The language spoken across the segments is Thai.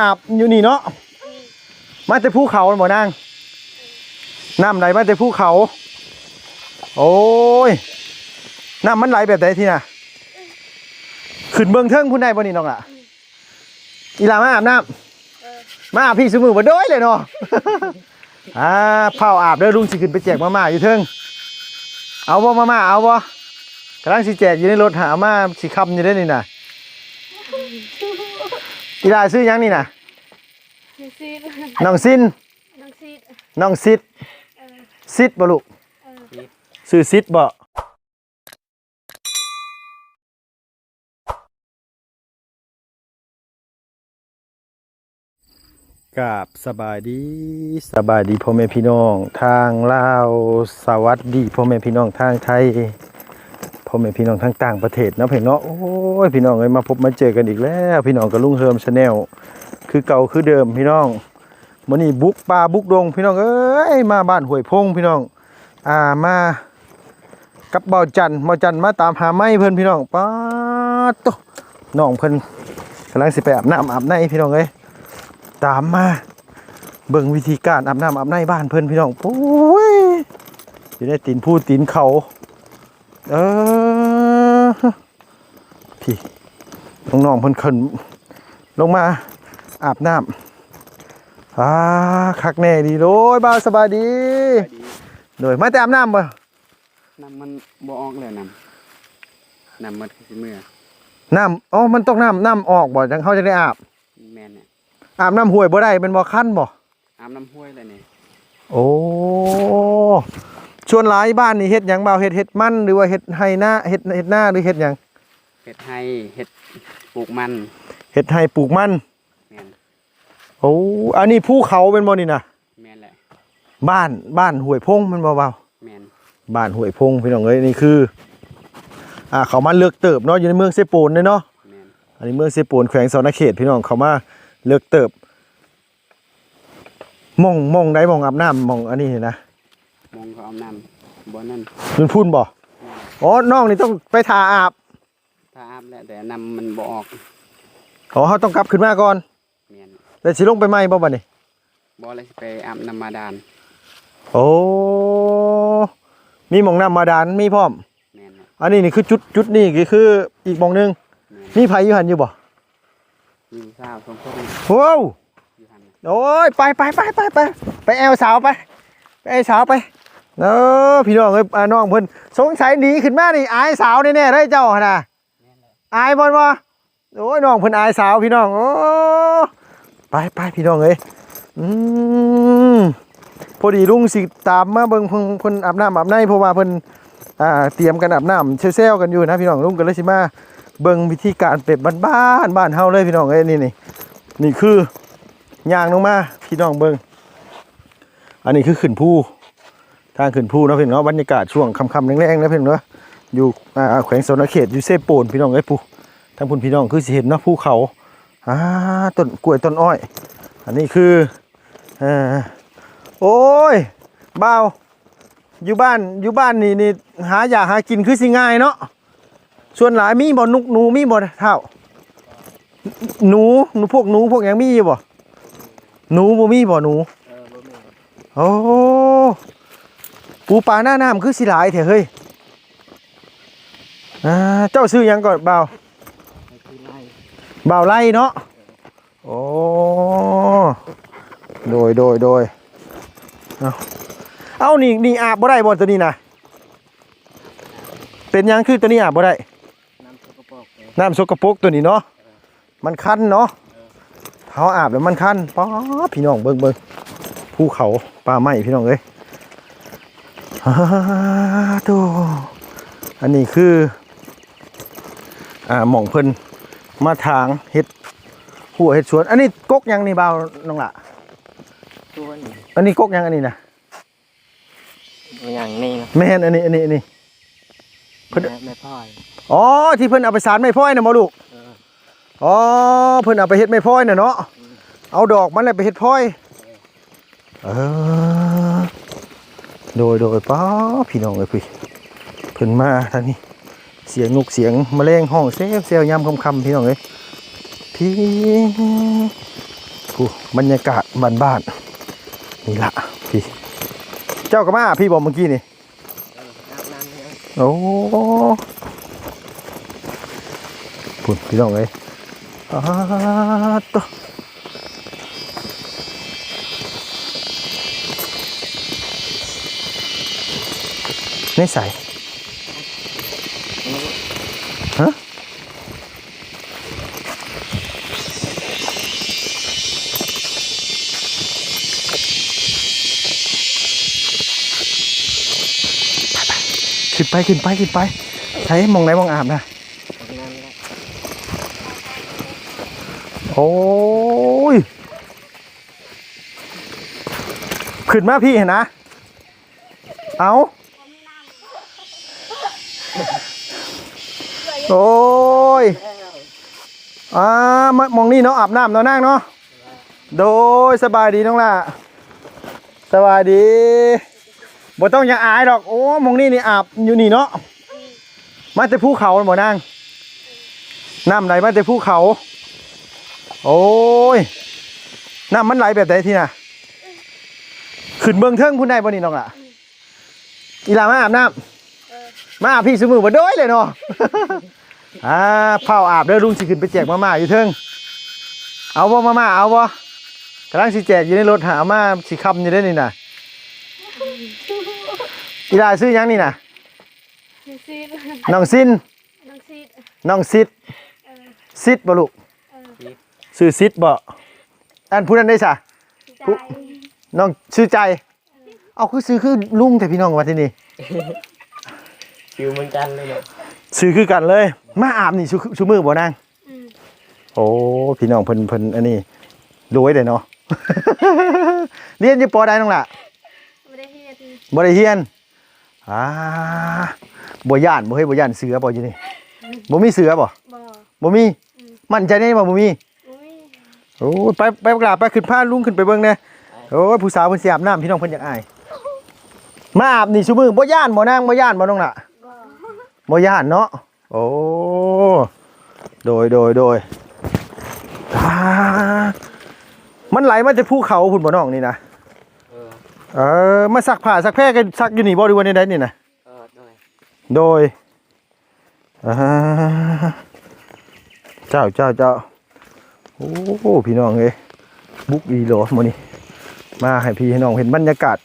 อาบอยู่นี่เนาะมาแต่ภูเขาบ่นางน้ำไหลมาแต่ภูเขา โอ้ยน้ำมันไหลแบบไหนที่น่ะขึ้นเบื้องเทิงพุ่นได้บ่นี่น้องล่ะอีหลามาอาบน้ำมาอาบพี่สมือบ่ด้ยเลยเนาะอ่าเผาอาบเด้อลุงสิขึ้นไปแจกมาม่าอยู่เทิงเอาบ่มาม่าเอาบ่กำลังสิแจกอยู่ในรถหามาสิคำอยู่ได้นี่น่ะ อีหลาซื้อหยังนี่น่ะ น้องซีดน้องซิน น้องซีดน้องซิดเออซิดบ่ลูกเออซื้อซิดบ่กับสบายดีสบายดีพ่อแม่พี่น้อง ทางลาวสวัสดีพ่อแม่พี่น้องทางไทย พ่อแม่พี่น้องทางต่างประเทศนะเพ่นเนาะโอ้ยพี่น้องเอ้ยมาพบมาเจอกันอีกแล้ว พี่น้องกับลุงเฮิมชาแนลคือเก่าคือเดิมพี่น้องมื้อนี้บุกป่าบุกดง พี่น้องเอ้ยมาบ้านห้วยพงพี่น้อง อ่ามากับเบาจันเบาจันมาตามหาไม้เพิ่นพี่น้องป๊าดโตน้องเพิ่นกำลังสิไปอาบน้ำอาบในพี่น้องเอ้ยตามมาเบิ่งวิธีการอาบน้ำอาบในบ้านเพิ่นพี่น้องโอ้ยอยู่ในตีนผู้ตีนเขา เออพี่น้องๆเพิ่นขึ้นลงมาอาบน้ำอ่าคักแน่ดีโดยบ่าวสบายดีโดยมาแต่อาบน้ำบ่น้ำมันบ่ออกเลยน้ำน้ำมันคือสิเมื่อน้ำอ๋อมันต้องน้ำน้ำออกบ่จังเขาจะได้อาบแม่นเนี่ยอาบน้ำห้วยบ่ได้เป็นบ่คั้นบ่อาบน้ำห้วยเลยนี่โอ้ ชวนหลายบ้านนี่เฮ็ดหยังบ่าวเฮ็ดเฮ็ดมันหรือว่าเฮ็ดไห้นาเฮ็ดเฮ็ดนาหรือเฮ็ดหยังเฮ็ดให้เฮ็ดปลูกมันเฮ็ดไห้ปลูกมันแม่นโอ้อันนี้ภูเขาเป็นบ่นี่นะแม่นแหละบ้านบ้านห้วยพงมันบ่เบาแม่นบ้านห้วยพงพี่น้องเอ้ยนี่คืออ่าเขามาเลือกเติบเนาะอยู่ในเมืองเซโปนเนาะ แม่นอันนี้เมืองเซโปนแขวงสวนเขตพี่น้องเขามาเลือกเติบหมองหมองใดหมองอาบน้ำหมองอันนี้นะ มองเขาเอาน้ำบ่นั่นมันพุ่นบ่อ๋อน้องนี่ต้องไปทาอาบถ้าอาบแล้วแต่น้ำมันบ่ออกอ๋อเขาต้องกลับขึ้นมาก่อนแม่นแล้วสิลงไปไหมบ่บัดนี้บ่เลยสิไปอาบน้ำมาดานโอ้มีหมองน้ำมาดานมีพร้อมแม่นน่ะอันนี้นี่คือจุดจุดนี่ก็คืออีกหมองหนึงแม่นมีไผอยู่หันอยู่บ่อยู่สาวสองคนว้าวอยู่หั่นน่ะโอ้ยไปไปไปไปไปไปแอวสาวไป ไปแอวสาวไป เออพี่น้องเอ้ยอ่าน้องเพิ่นสงสัยหนีขึ้นมานี่อายสาวแน่ๆเลยเจ้าหั่นน่ะอายบ่บ่โอ้ยน้องเพิ่นอายสาวพี่น้องโอ้ไปไปพี่น้องเอ้ยอืมพอดีลุงสิตามมาเบิ่งเพิ่นเพิ่นอาบน้ำอาบในเพราะว่าเพิ่นอ่าเตรียมกันอาบน้ำเซลๆกันอยู่นะพี่น้องลุงก็เลยสิมาเบิ่งวิธีการเป็ดบ้านๆบ้านเฮาเลยพี่น้องเอ้ยนี่นี่นี่คือย่างลงมาพี่น้องเบิงอันนี้คือขึ้นภู ทางขึ้นภูเนาะเพื่อนเนาะบรรยากาศช่วงค่ำๆแรงๆนะเพื่อนเนาะอยู่อ่าแขวงสนเขตอยู่เซโปนพี่น้องเอ้ยปูทางพุ่นพี่น้องคือสิเห็นเนาะภูเขาอ่าต้นกล้วยต้นอ้อย อันนี้คือเอ่อโอ้ยบ่าวอยู่บ้านอยู่บ้านนี่นี่หาอยากหากินคือสิง่ายเนาะส่วนหลายมีบ่นุกหนูมีบ่เท่าหนูหนูพวกหนูพวกหยังมีอยู่บ่หนูบ่มีบ่หนูเออบ่แม่นโอ้ ปูปลาหน้าน้ำคือสิหลายเถอะเฮ้ยเจ้าซื้อยังก่อนเบ่าวให้คือไล่บ่าไล่เนาะโอ้โดยโดยโดยเอาเอานี่นี่อาบบ่ได้บ่ตัวนี้นะเป็นยังคือตัวนี้อาบบ่ได้น้ำสกปรกน้ำสกปรกตัวนี้เนาะมันคันเนาะเขาอาบแล้วมันคันป๊าดพี่น้องเบิ่งเบิ่งภูเขาป่าไม้พี่น้องเอ้ย ฮ่าตัวอันนี้คือ อ่าหม่องเพิ่นมาทางเฮ็ดหัวเฮ็ดสวน อันนี้กกหยังนี่บ่าวน้องละตัวนี้อันนี้กกหยังอันนี้นะอย่างนี้นะแม่นอันนี้อันนี้อันนี้เพิ่นแม่แม่พ่อยอ๋อที่เพิ่นเอาไปสารไม้พลอยน่ะบ่ลูกเอออ๋อเพิ่นเอาไปเฮ็ดไม้พลอยน่ะเนาะเอาดอกมันแล้วไปเฮ็ดพลอย เออ โดยโดยป้าพี่น้องเอ้ยพี่เพิ่นมาท่านี้เสียงนกเสียงแมลงห้องเซลเซลยามค่ำพี่น้องเอ้ยพี่กูบรรยากาศบ้านๆนี่ละพี่ เจ้าก็มาพี่บอกเมื่อกี้นี่โอ้พุ่นพี่น้องเอ้ยอ้าตัว ไม่ใส่ฮะขึ้นไปขึ้นไปขึ้นไป ใช้มองไหนมองอาบนะ โอ้ย ขึ้นมาพี่เห็นนะ เอา โอ้ยอ่ามองนี่เนาะอาบน้ำเนาะนั่งเนาะโดยสบายดีน้องล่ะสบายดีบ่ต้องยังอายดอกโอ้มองนี่นี่อาบอยู่นี่เนาะมาแต่ภูเขาบ่นางน้ำไหลมาแต่ภูเขา โอ้ยน้ำมันไหลแบบไหนที่น่ะขึ้นเบื้องเทิงพุ่นได้บ่นี่น้องล่ะอีหลามาอาบน้ำ มาอาบพี่สมือบ่โด้ยเลยเนาะอ่าเผาอาบเด้อลุงสิขึ้นไปแจกมาม่าอยู่เทิงเอาบ่มาม่าเอาบ่กำลังสิแจกอยู่ในรถหามาสิคำอยู่ได้อนี่น่ะอีหลาซื้อหยังนี่น่ะน้องซีดน้องซินน้องซีดน้องซิดเออซิดบ่ลูกเออซื้อซิดบ่อันผู้นั้นได้ซะใจน้องชื่อใจ เอาคือซื้อคือลุงแต่พี่น้องว่าที่นี่ คิวเหมือนกันเลยเนี่ยซื้อคือกันเลย มาอาบนี่ชุชุมือบ่นางอืมโอ้พี่น้องเพิ่นเพิ่นอันนี้รวยเลยเนาะ เรียนอยู่ปอใดน้องล่ะไม่ได้เฮียทีบ่ได้เรียนอ่าบ่ย่านบ่เฮ้ยบ่ย่านเสือบ่อยู่นี่บ่มีเสือบ่บ่บ่มี มั่นใจได้บ่บ่มีอุ้ยโอ้ยไปไปบักหลาไปขึ้นพาลุงขึ้นไปเบิ่งแหน่โอ้ยผู้สาวเพิ่นสิอาบน้ำพี่น้องเพิ่นอยากอาย มาอาบนี่ซุมือบ่ย่านบ่นางบ่ย่านบ่น้องล่ะ บ่บ่ย่านเนาะโอ้โดยโดยโดยอ่ามันไหลมาจากภูเขาพุ่นบ่น้องนี่นะเออเออมาซักผ้าซักแพร่กันซักอยู่นี่บ่ดีวันนี้ได้นี่นะเออด้วยโดยอ่าเจ้าเจ้าเจ้าโอ้พี่น้องเอ้ยบุกอีโหลมื้อนี้มาให้พี่ให้น้องเห็นบรรยากาศ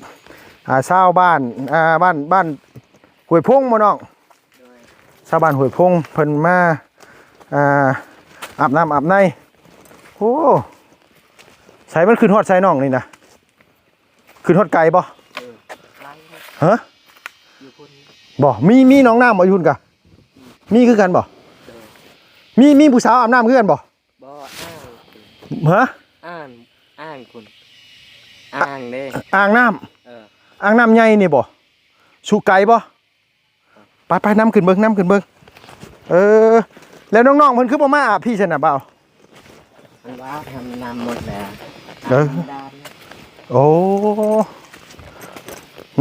อ่าชาวบ้านอ่าบ้านบ้านห้วยพงบ่น้องด้วย ชาวบ้านห้วยพงเพิ่นมาอ่าอาบน้ำอาบในโอ้ใส่มันขึ้นฮอดใส่น้องนี่นะขึ้นฮอดไก่บ่เออไล่เนี่ยฮะอยู่คนนี้บ่มีมีน้องน้ำบ่อยุ่นกะมีคือกันบ่เออมีมีผู้สาวอาบน้ำคือกันบ่บ่อ้างคุณฮะอ้างอ้างคุณอ้างเด้อ่างน้ำเอออ่างน้ำใหญ่นี่บ่ชูไก่บ่ ไปไปน้ำขึ้นเบิ่งน้ำขึ้นเบิ่งเออ แล้วน้องๆเพิ่นคือบ่มาอาบพี่ซั่นน่ะเปล่ามันว่าทำนำหมดแล้วเออดานเนี่ยโอ้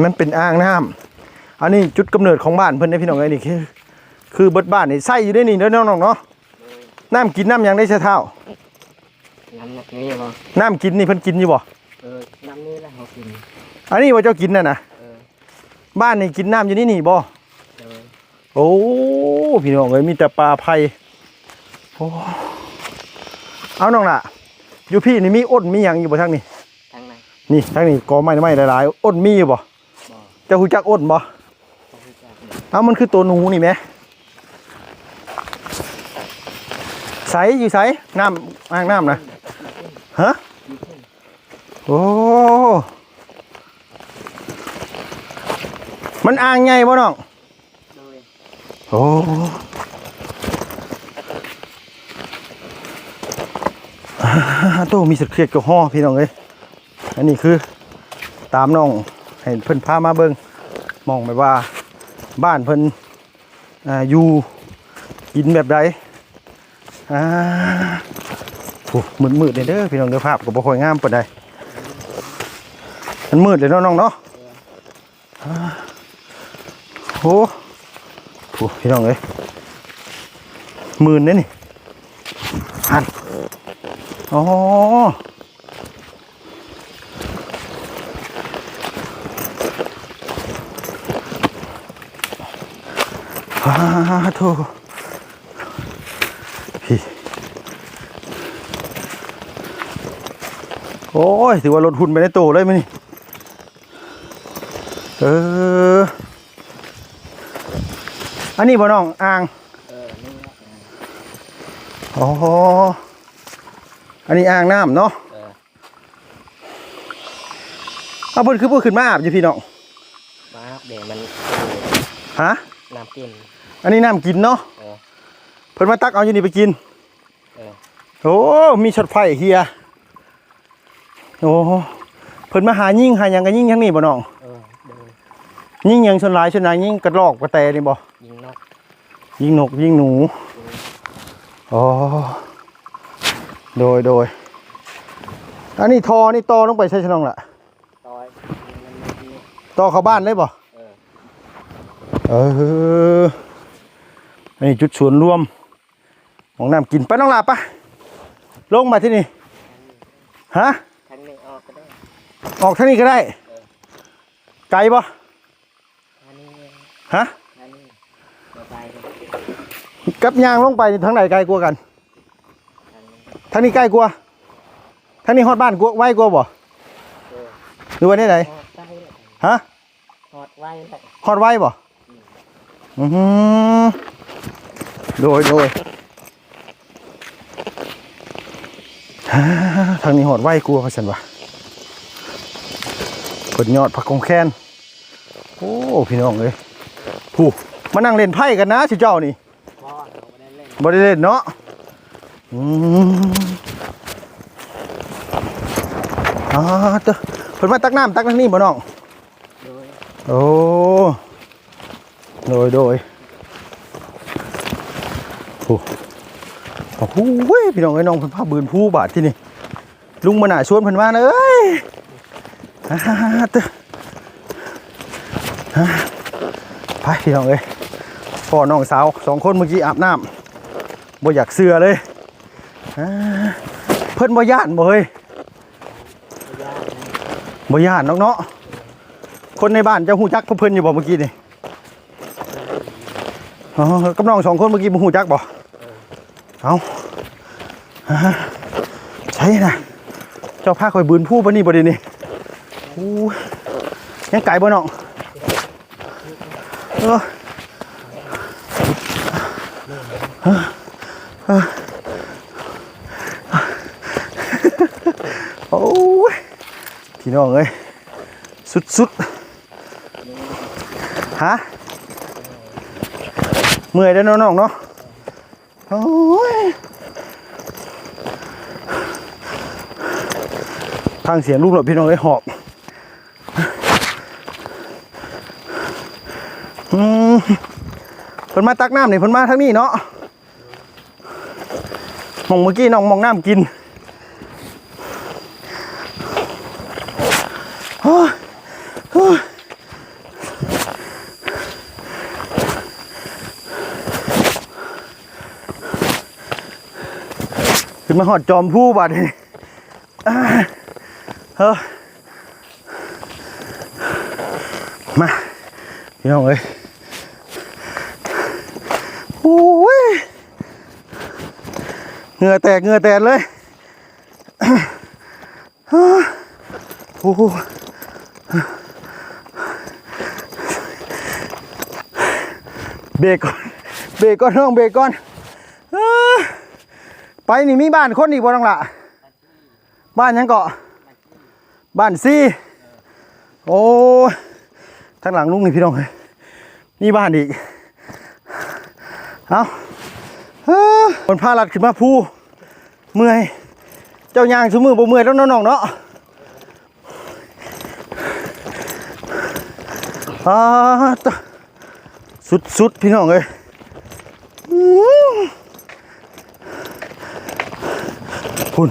มันเป็นอ่างน้ำอันนี้จุดกำเนิดของบ้านเพิ่นได้อพี่น้องเอ้ยนี่คือ คือเบิดบ้านนี่ใส่อยู่ได้นี่เด้อน้องๆเนาะเออน้ำกินน้ำหยังได้เช้าเท่าน้ำนี่บ่น้ำกินนี่เพิ่นกินอยู่บ่เออน้ำนี่แหละเขากินอันนี้ว่าเจ้ากินน่ะนะเออบ้านนี่กินน้ำอยู่นี่นี่บ่เออ โอ้พี่น้องเอ้ยมีแต่ปลาไผ่โอ้เอาน้องล่ะ อยู่พี่นี่มีอ้นมีหยังอยู่บ่ทางนี้ทางไหนนี่ทางนี้กอไม้ไม้หลายๆอ้นมีอยู่บ่บ่เจ้าฮู้จักอ้นบ่บ่รู้จักเนี่ยเอามันคือตัวหนูนี่ไหมใสอยู่ใสน้ำอ่างน้ำนะฮะอยู่พุ่นโอ้มันอ่างใหญ่บ่น้อง โอ้อ่าโตมีสุดเครียดกับห่อพี่น้องเอ้ยอันนี้คือตามน้องให้เพิ่นพามาเบิ่งมองไปว่าบ้านเพิ่นออยู่กินแบบใดอ่ามืดมืดๆเลยเด้อพี่น้องเด้อภาพก็บ่ค่อยงามปานใดมันมืดเลยเนาะน้องเนาะโอ้ โอ้พี่น้องเอ้ยหมื่นเนี่ยนี่หันอ๋อฟ้าโถพี่โอ้ยถือว่าลดหุ่นไปในโตเลยไหมนี่ เออ อันนี้บ่น้องอ่างเออนี่นะอ๋ออันนี้อ่างน้ำเนาะเออเอาเพิ่นคือเพิ่นขึ้นมาอาบอยู่พี่น้องมาครับเดี๋ยวมันฮะน้ำกิน อันนี้น้ำกินเนาะเออเพิ่นมาตักเอาอยู่นี่ไปกินเออโอ้มีช็อตไฟเฮียโอ้เพิ่นมาหายิ่งหาหยังกันยิ่งทั้งนี้บ่น้องเออเดินยิ่งหยังชนหลายชนหลายยิ่งกระรอกกระแตนี่บ่ ยิงนกยิ่งนกยิ่งหนู อ๋อ โดยโดย อันนี้ทอนี่ตอลงไปใช่ชนองล่ะตอยมันมันมีต่อเข้าบ้านเลยบ่เออเออ อันนี้จุดส่วนรวม ของน้ำกินไปน้องหลาบปะลงมาที่นี่ ฮะ ทางนี้ออกก็ได้ ออกทางนี้ก็ได้ ไกลปะอันนี้ฮะอันนี้ต่อไป กับยางลงไปนี่ทางไหนไกลกว่ากันทางนี้งนี้ใกล้กว่าทางนี้ฮอดบ้านกว่าไหวกว่าบ่เออหรือว่าไหนไหนฮะหอดไว้เลยฮอดไวบ่อือหือโดยโดยทางนี้ฮอดไหวกว่าเขาฉันวะเปิดยอดผักกงแคนโอ้ พี่น้องเอ้ยผู้มานั่งเล่นไพ่กันนะชิเจ้านี่ บ่ได้เล่นเนาะอืมอ่าเตอะเพิ่นมาตักน้ำตักทางนี้บ่น้องโดยโอ้โดยโดยโอ้โอ้โหเว้ยพี่น้องไอ้น้องเพิ่นพาบืนผู้บาทที่นี่ลุงมาหน่าชวนเพิ่นมาเลยอ่าเตอะอ่าไปพี่น้องเอ้ยพ่อน้องสาวสองคนเมื่อกี้อาบน้ำ บ่อยากเสือเลยเพิ่นบ่ย่านบ่เฮ้ยบ่ย่านน้องเนาะคนในบ้านเจะหูจักเพิ่นอยู่บ่เมื่อกี้นี่อ๋อกับน้องสองคนเมื่อกี้บ่หูจักบ่เอาอ่าใช่นะเจ้าพาคอยบืนผู้ปะนี่บ่ดีนี่อู้ยยังไก่บ่น้องเออเออเออโอ้ย พี่น้องเอ้ยสุดสุดๆฮะเมื่อยแล้วน้องเนาะโอ้ยทางเสียงลูกหลบพี่น้องเลยหอบอืมเพิ่นมาตักน้ำนี่เพิ่นมาทางนี้เนาะมองเมื่อกี้น้องมองน้ำกินโอ้ยโอ้ยขึ้น มาหอดจอมผู้บาดนี่อ่าเฮ้อมาพี่น้องเอ้ยโอ้ยเหงื่อแตกเหงื่อแตกเลยโอ้โหเบรกก่อนเบรกก่อนน้องเบรกก่อน ไปนี่มีบ้านคนอีกบ่น้องละบ้านยังเกาะบ้านซี่โอ้ทางหลังลุงนี่พี่น้องเอ้ยนี่บ้านอีกเอาเอ้อคนพาลัดขึ้นมาภูเมื่อยเจ้ายางชูมือบ่เมื่อยแล้วน้องเนาะอ่าสุดสุดๆพี่น้องเอ้ยอื้อพุ่น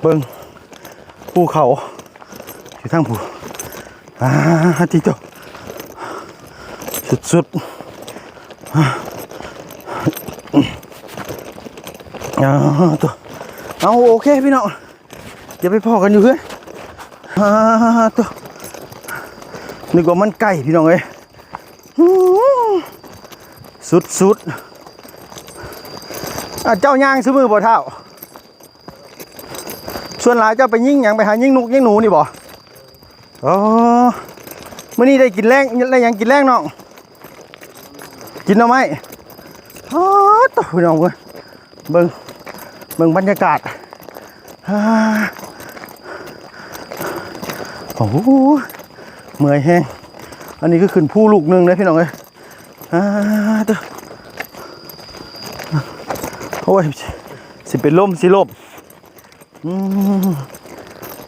เบิ่งภูเขาอยู่ทางผู้อ่าที่เจ้าสุดสุดๆอ่าอ่าตัวเอาโอเคพี่น้องอย่าไปพอกันอยู่เพื่อนอ่าตัวนึกว่ามันไก่พี่น้องเอ้ยสุดสุดอะเจ้าย่างซื้อมือบ่เท่า ส่วนหลายเจ้าไปยิงหยังไปหายิงนกยิงหนูนี่บ่อ๋อมื้อนี้ได้กินแรงได้ยังกินแรงน้องกินเอาไหมอ๋อตพี่น้องเว้ยเบิ่งเบิ่งบรรยากาศโอ้โหเมื่อยแฮงอันนี้ก็ขึ้นผู้ลูกหนึ่งเลยพี่น้องเอ้ยอ่าเด้อโอ้ยสิเป็นลมสิลมอืม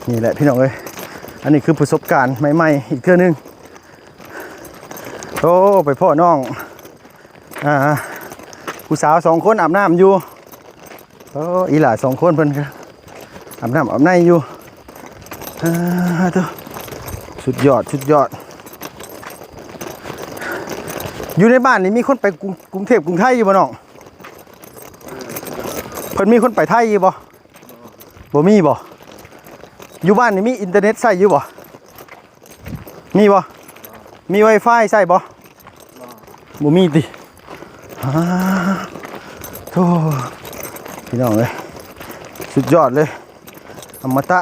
นี่แหละพี่น้องเอ้ยอันนี้คือประสบการณ์ใหม่ๆอีกเทื่อนึงโอ้ไปพ่อน้องอ่าผู้สาวสองคนอาบน้ำอยู่โอ้อีหล่าสองคนเพิ่นก็อาบน้ำอาบในอยู่อ่าเด้อสุดยอดสุดยอด อยู่ในบ้านนี่มีคนไปกรุงกรุงเทพกรุงไทยอยู่บ่น้องเพิ่นมีคนไปไทยอยู่บ่ บ่มีบ่อยู่บ้านนี่มีอินเทอร์เน็ตใช้อยู่บ่มีบ่มี Wi-Fi ใช้บ่บ่มีติอ่าโธ่พี่น้องเลยสุดยอดเลยอมตะ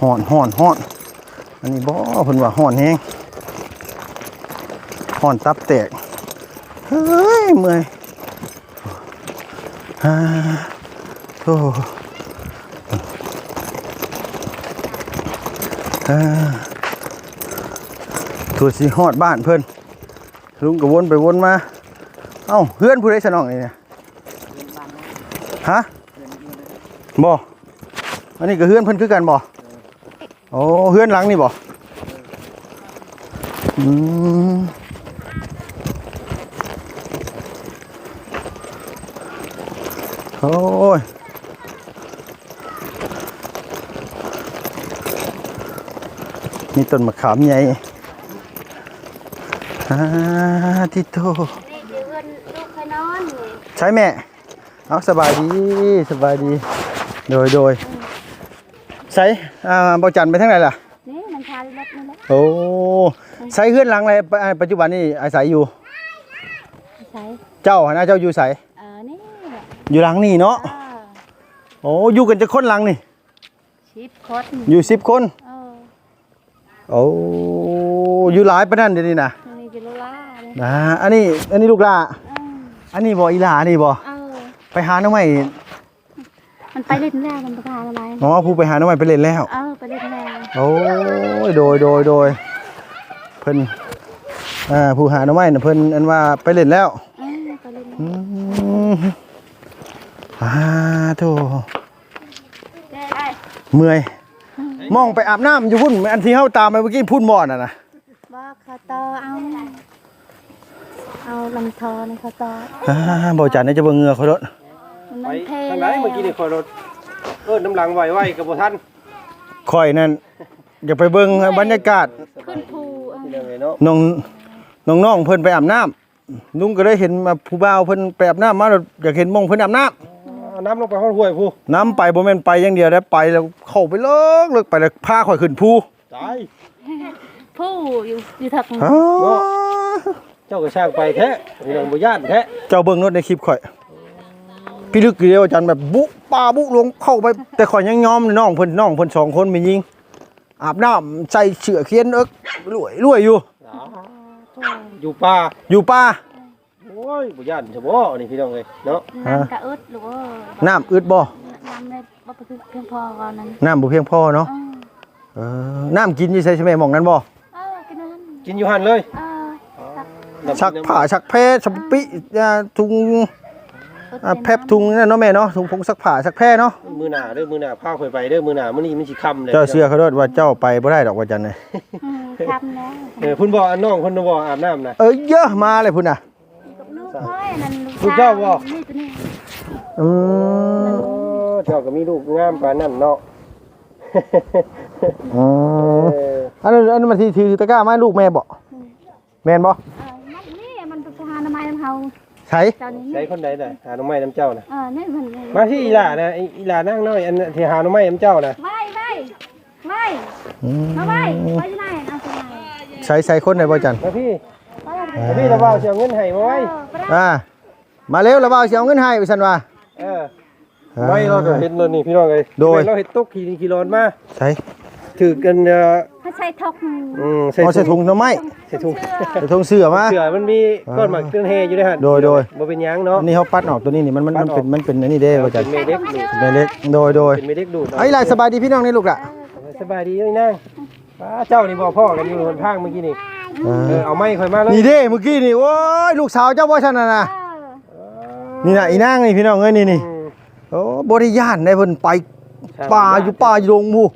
ห่อนห่อนห่อนอันนี้บ่เพิ่นว่าห่อนแฮง ห่อนตับแตก เฮ้ย เมื่อยอ่าโธ่อ่าถั่วสีฮอดบ้านเพิ่นลุงก็วนไปวนมา เอ้าเพื่อนผู้ใดสนองนี่เนี่ยฮะบ่อันนี้ก็เฮือนเพิ่นคือกันบ่โอ้เฮือนหลังนี่บ่อืม โอ้ยมีต้นมะขามใหญ่อ่าที่โตเด็กเดือนลูกไปนอนนี่ใช่แม่ เอาสบายดีสบายดี โดยโดยใช้อ่าบอจันไปทางไหนล่ะนี่มันทานรถนี่แหละโอ้ใช้เฮือนหลังอะไรปอ่าปัจจุบันนี่อาศัยอยู่ใส่เจ้าหนนะเจ้าอยู่ใสเออนี่แหละ อยู่หลังนี่เนาะเออโอ้อยู่กันจะคนหลังนี่ ชิปคดอยู่สิบคน เออโอ้อยู่หลายปะนั่นเดี๋ยวนี้นะนี่เป็นลูกหล่าเลยนะอันนี้อันนี้ลูกหลาเอออันนี้บ่อีหลาอันนี้บ่เออไปหาหน้องใหม่มันไปเล่นแล้วมันไปทานอะไรอ๋อผู้ไปหาหน้องใหม่ไปเล่นแล้ว เออไปเล่นแล้วโอ้ยโดยโดยโดยเพิ่นอ่าผู้หาหน่อไม้น่ะเพิ่นอันว่าไปเล่นแล้วเออไปเล่นอืแล้วม อ่าโธ่ได้ได้เมื่อย มองไปอาบน้ำอยู่พุ่นอันที่เฮาตามไปเมื่อกี้พุ่นบ่อน่ะนะบอกเขาต่อเอา เอาลำทอนี่เขาต่ออ่าบ่จันนี่จะเบิ่งเหงื่อเขาโดดมันไปมันเททางไหนแล้วเมื่อกี้นี่คอยรถเอิ้นน้ำหลังไหวๆกับบ่ทันข่อยนั่นอยากไปเบิ่งบรรยากาศขึ้นภูเออที่นั่นเลยเนาะน้องน้องๆเพิ่นไปอาบน้ำลุงก็ได้เห็นมาผู้บ่าวเพิ่นไปอาบน้ำมาแล้วอยากเห็นหมองเพิ่นอาบน้ำ เอาน้ำลงไปห้องห้วยผู้น้ำไปบ่แม่นไปอย่างเดียวได้ไปแล้วเข้าไปเลิกเลิกไปแล้วพาข่อยขึ้นภูตายผู้อยู่อยู่ถักอ้าวเจ้าก็ช่างไปแท้พี่น้องบ่ย่านแท้เจ้าเบิ่งโนดในคลิปข่อยพี่ลึกเดียวอาจารย์แบบบุปาบุลงเข้าไป แต่ข่อยยังยอมน้องเพิ่นน้องเพิ่นสองคนมียิง อาบน้ำใส่เสื้อเขียนเอิกรวยรวยอยู่อยู่ป่าอยู่ป่าโอ้ยบ่ย่านซะบ่นี่พี่น้องเอ้ยเนาะน้ำกะอึดหรือว่าน้ำอึดบ่น้ำในบ่ไปเพียงพอก่อนนั้นน้ำบ่เพียงพอเนาะเออเออน้ำกินอยู่ใช่ใช่ไหมหมองนั้นบ่เออกินนั่นกินอยู่หั่นเลยเออสักชักผ้าชักแพรชักปิอ่าถุงอ่าแพบถุงนั่นเนาะแม่เนาะถุงผงซักผ้าซักแพรเนาะมื้อหน้าเด้อมื้อหน้าพาข่อยไปเด้อมื้อหน้ามื้อนี้มันสิค่ำเลยเจ้าเสื้อเขาโดดว่าเจ้าไปบ่ได้ดอกว่าจันเลยอืมทำแล้วเออเพิ่นบอกอันน้องเพิ่นบ่อาบน้ำนะเอ้ยเยอะมาเลยพุ่นน่ะ กับลูกค่อยนั่นลูกเจ้าบ่นี่ตัวนี้อืมโอ้เจ้าก็มีลูกงามปานนั้นเนาะ อ๋อเอออันนั้นอันนั้นมันที่ถือตะกร้ามาลูกแม่บอกแม่นบ่เออมันนี่มันเป็นพานามัยน้ำเฮาใช่เจ้านี่ใช้คนใดน่ะหาหน่อไม้น้ำเจ้าน่ะ เออนี่มันมาที่อีหล่านะอีอีหล่านั่งน้อยอันที่หาหน่อไม้น้ำเจ้าน่ะไม่ไม่ไม่อืมมาไม่ไปที่ไหนเอาที่ไหนใช้ใช้คนได้บ่จันมาพี่ไปเลยมา พี่ระเบ้าสิเอาเงินให้มาไว้เออไปได้อ่ามาเร็วแล้วบ่าวสิเอาเงินให้ว่าซั่นว่าเออไม่เราก็เห็นแล้วนี่พี่น้องเอ้ยโดยเราเห็นตกขี่ขี่ร้อนมาใช้ถือกันเอ่อให้ใช้ทกอืมเอาใส่ถุงหน่อไม้ใส่ถุงเสื้อใส่ถุงเสื้อมาเสือมันมีก้อนหมักเครื่องเฮอยู่ด้วยฮะโดยโดยบ่เป็นหยังเนาะอันนี้เขาปัดออกตัวนี้นี่มันมันมันเป็นมันเป็นอันนี้เด้ว่าจันเป็นเมเด็กดูดแม่เล็กโดยโดยเป็นเมเด็กดูดเนาะไอ้ยลายสบายดีพี่น้องนี่ลูกล่ะสบายดีเอ้ยนางป้าเจ้านี่บอกพ่อกันอยู่หนทางเมื่อกี้นี่เอเอออเอาไม้ค่อยมาเลยนี่เด้เมื่อกี้นี่โอ้ยลูกสาวเจ้าบ่ซั่นน่ะนะเออนี่น่ะอีนางนี่พี่น้องเอ้ยนี่นี่อืมโอ้บ่ได้ย่านได้เพิ่นไปป่าอยู่ป่าอยู่ดงหมู่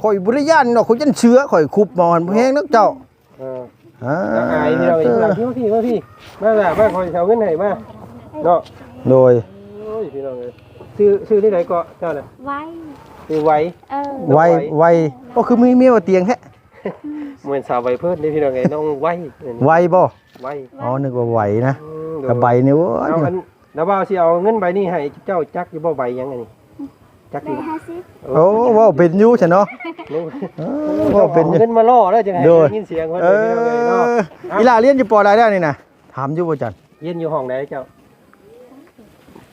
ข่อยบ่ได้ย่านดอกข่อยยันเชื้อข่อยคุบมามันบ่แฮงนักเจ้าเอออ่าแล้วอายพี่เราอีกหลังพี่มาพี่มาพี่มาล่ะมาคอยแถวเงินให้มาเนาะโดยโอ้ยพี่น้องเอ้ยซื้อซื้อที่ไหนเกาะเจ้าน่ะไว้ ซื้อไว้ เออ ไวไวก็คือมีเมียว่าเตียงแท้ เหมือนสาวใบเพิ่นนี่พี่น้องเอ้ยน้องไว้ไวบ่ไว้อ๋อนึกว่าไหวนะอืมโดยกับใบนี่โอ้ยเอาอันแล้วว่าสิเอาเงินใบนี้ให้เจ้าจักอยู่บ่ใบยังไงนี่จักได้ดิห้าสิบโอ้เว้าเป็นอยู่ซั่นเนาะนี่เออเว้าเป็นอยู่เงินมาล่อแล้วจังไห้โดยได้ยินเสียงเพิ่นเอพี่น้องเอ้ยเนาะออีหลาเรียนอยู่ปอใดแล้วนี่นะถามอยู่บ่จันเฮียนอยู่ห้องไหนเจ้า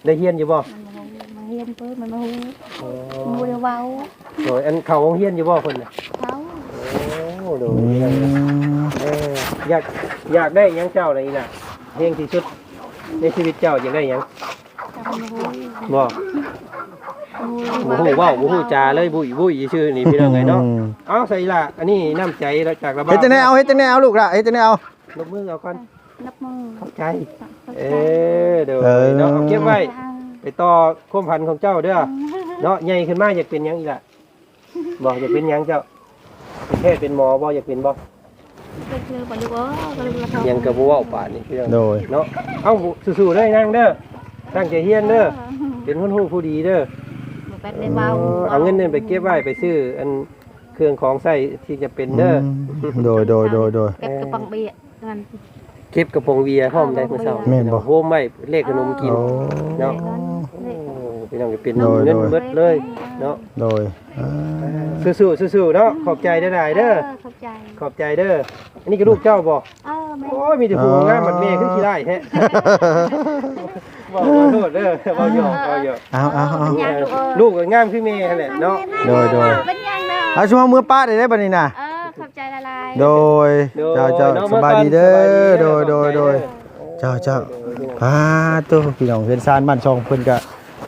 ได้เฮียนอยู่บ่มันเฮียนเพิ่มมันมาหูโอ้มูเดเว้าโดยอันเขาเฮียนอยู่บ่เพิ่นน่ะเขา โอ้โดยเอออยากอยากได้หยังเจ้าอะไรน่ะเพียงที่สุดในชีวิตเจ้าอยากได้หยังจะมันหูบ่มูบ่ฮู้เว้าบ่ฮู้จาเลยบุยบุยชื่อนี่พี่น้องไงเนาะเอาใส่ละอันนี้น้ำใจแล้วจากระบาเฮ็ดจังได๋เอาเฮ็ดจังได๋เอาลูกล่ะเฮ็ดจังได๋เอาลงมือเอาก่อนนับมือขอบใจเข้าเอใจอเดี๋ยวเออเนาะเอาเก็บไว้เอาไปต่อความพันของเจ้าเด้อเนาะใหญ่ขึ้นมาอยากเป็นหยังอีกล่ะบอกอยากเป็นหยังเจ้า เป็นแพทย์เป็นหมอบ่อยากเป็นบ่เลือกเลือกบ่ลูกเอ้ยก็เลยมาทำยังกระบ่เว้าป่านนี่พี่น้องโดย เนาะเอาสู้ๆเด้อนางเด้อตั้งใจเฮียนเด้อเป็นคนฮู้ผู้ดีเด้อ บ่เป็นได้เว้าเอาเงินนั่นไปเก็บไว้ไปซื้อ อันเครื่องของใช้ที่จะเป็นเด้ออโดยโดยโดยโดย เก็บกระป๋องเบียร์นั่น เก็บกระปองเบียร์พร้อมได้เมื่อเช้าแม่นบ่ โฮมไว้เลขขนมกิน โอ้ เนาะ โอ้ พี่น้องจะเป็นโดยเงินโดยเบิดเลยเนาะโดยอ่าสู้ๆสู้ๆเนาะขอบใจได้หลายๆเด้อขอบใจขอบใจเด้ออันนี้ก็ลูกเจ้าบ่เออแม่โอ้ยมีแต่ผู้งามมันแม่ขึ้นขี้ได้แท้บอกขอโทษเด้อบ่หยอกบ่หยอกเอาเอาเอายังลูกเอ้ยลูกก็งามขึ้นแม่นั่นแหละเนาะโดยโดยเป็นยังเด้อเอาช่วงมือป้าได้ได้บัดนี้น่ะเออขอบใจละลายโดยโดยเจ้าเจ้าน้องสบายดีเด้อโดยโดยโดยขอบใจเจ้าเจ้าพาตัวพี่น้องเพิ่นซานบ้านช่องเพิ่นก็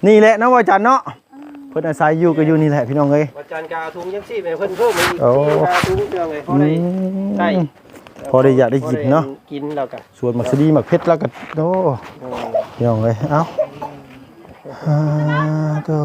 นี่แหละเนาะว่าจันเนาะเพิ่นอาศัยอยู่ก็อยู่นี่แหละพี่น้องเอ้ยวันจันทร์กาถุงยังชีพให้เพิ่นเพิ่มมาอีกโอ้กาถุงเดียวไงพออืได้มใช่พอได้อยากได้กินเนาะกินแล้วก็ส่วนหมักสดีหมักเพชรแล้วก็โอ้เออพี่น้องเอ้ยเอ้าอ่าตัว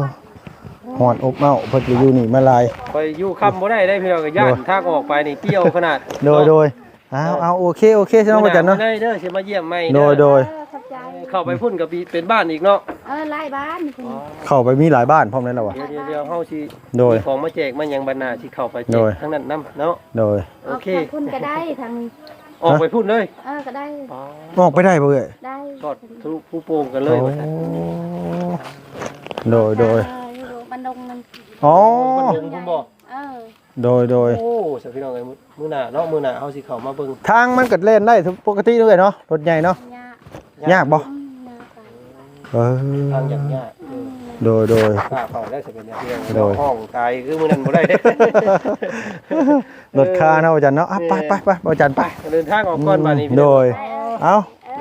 หอนอบเอ้าเพิ่นก็อยู่นี่มาลายไปอยู่ค่ำบ่ได้ได้พี่น้องก็ย่านทางออกไปนี่เปรี้ยวขนาดโดยโดยเอาเอาโอเคโอเคใช่น้องว่าจันเนาะได้เด้อสิมาเยี่ยมใหม่โดยโดยเออขอบใจเข้าไปพุ่นกับเป็นบ้านอีกเนาะ เออไล่บ้านนี่คุณเข้าไปมีหลายบ้านพร้อมนั้นแล้ววะ เดี๋ยวเดี๋ยวเดี๋ยวเฮาสิโดยมีของมาแจกมันยังบรรณาสิเข้าไปแจโดกย ทั้งนั้นนํเนาะโดย โอเคทางคุณก็ได้ทางนี้ออกไปพุ่นเลยเออก็ได้ออกไปได้บ่เอ้ยได้ทอดทะลุผู้โป่งกันเลยว่าซั่น โดยโดยเอออยู่บันดงนั่นอ๋อมันลงผมบอกเออโดยโดย โอ้สักพี่น้องเอ้ยมื้อหน้าเนาะมื้อหน้าเฮาสิเข้ามาเบิ่งทางมันก็เล่นได้ทุกปกติเลยเนาะรถใหญ่เนาะยายากบ่อืมยากไป เออทางอย่างยากเออโดยโดย กล้าเข้าได้สิเป็นอย่างเดียวโดย ห้องตายคือมื้อนั้นบ่ได้เด้รถคาเนาะอาจารย์เนาะอะไปไปไปอาจารย์ไป เดินทางออกก่อนบัดนี้พี่โดน้องย เอา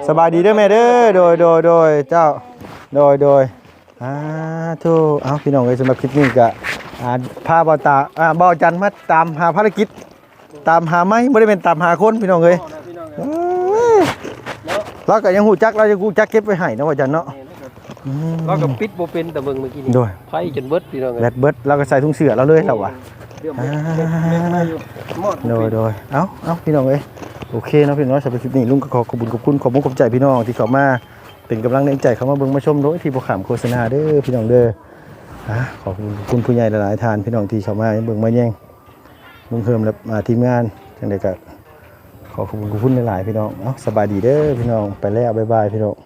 สบายดีเด้อแม่เด้อ โดยโดยโดยเจ้า โดยโดยอ่าทูเอาพี่น้องเอ้ยสำหรับคลิปนี้ก็อ่าพาบ่าวตาอ่าบ่าวจันมาตามหาภารกิจ ตามหาไหมบ่ได้เป็นตามหาคนพี่น้องเอ้ยพี่น้องเอ้ยเราก็ยังฮู้จักเราจะฮู้จักเก็บไว้ให้เนาะว่าจันเนาะอื มเราก็ปิดบ่เป็นแต่เบิ่งเมื่อกี้นี่โดยไฟจนเบิดพี่น้องแบตเบิดเราก็ใส่ถุงเสื้อเราเลยเราว่ะเดี๋ยวมันเม็ดเม็ดมาอยู่หมดโดยโดยเอาเอาพี่น้องเอ้ยโอเคเนาะพี่น้องสำหรับคลิปนี้ลุงก็ขอขอบคุณขอบคุณขอบคุณขอบใจพี่น้องที่เข้ามาเป็นกำลังแรงใจเข้ามาเบิ่งมาชมโดยที่บ่ขามโฆษณาเด้อพี่น้องเด้ออะขอบคุณขอบคุณผู้ใหญ่หลายๆท่านพี่น้องที่เข้ามาเบิ่งมาแย่งลุงเพิ่มและอ่าทีมงานจังไดก็ขอขอบคุณขอบคุณหลายๆพี่น้องเนาะสบายดีเด้อพี่น้องไปแล้วบ๊ายบายพี่น้อง